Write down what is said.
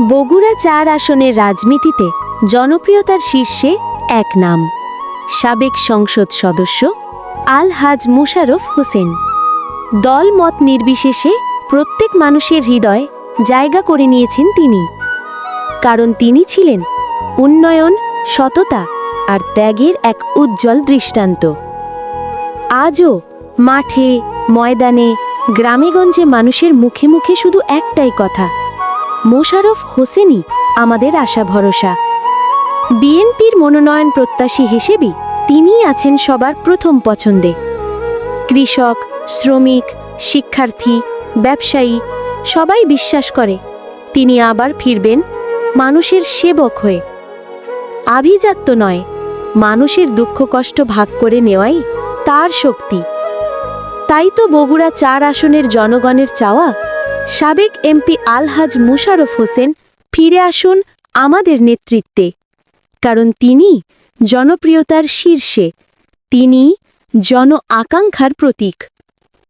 বগুড়া চার আসনের রাজনীতিতে জনপ্রিয়তার শীর্ষে এক নাম। সাবেক সংসদ সদস্য আল হাজ মুশারফ হোসেন। দল মত নির্বিশেষে প্রত্যেক মানুষের হৃদয় জায়গা করে নিয়েছেন তিনি। কারণ তিনি ছিলেন উন্নয়ন, সততা আর ত্যাগের এক উজ্জ্বল দৃষ্টান্ত। আজও মাঠে, ময়দানে, গ্রামেগঞ্জে মানুষের মুখে মুখে শুধু একটাই কথা মোশারফ হোসেনই আমাদের আশা ভরসা। বিএনপির মনোনয়ন প্রত্যাশী হিসেবেই তিনিই আছেন সবার প্রথম পছন্দে। কৃষক, শ্রমিক, শিক্ষার্থী, ব্যবসায়ী, সবাই বিশ্বাস করে, তিনি আবার ফিরবেন মানুষের সেবক হয়ে। আভিজাত্য নয়, মানুষের দুঃখ কষ্ট ভাগ করে নেওয়াই তার শক্তি। তাই তো বগুড়া চার আসনের জনগণের চাওয়া সাবেক এমপি আলহাজ মুশারফ হোসেন ফিরে আসুন আমাদের নেতৃত্বে। কারণ তিনি জনপ্রিয়তার শীর্ষে, তিনি জন আকাঙ্ক্ষার প্রতীক।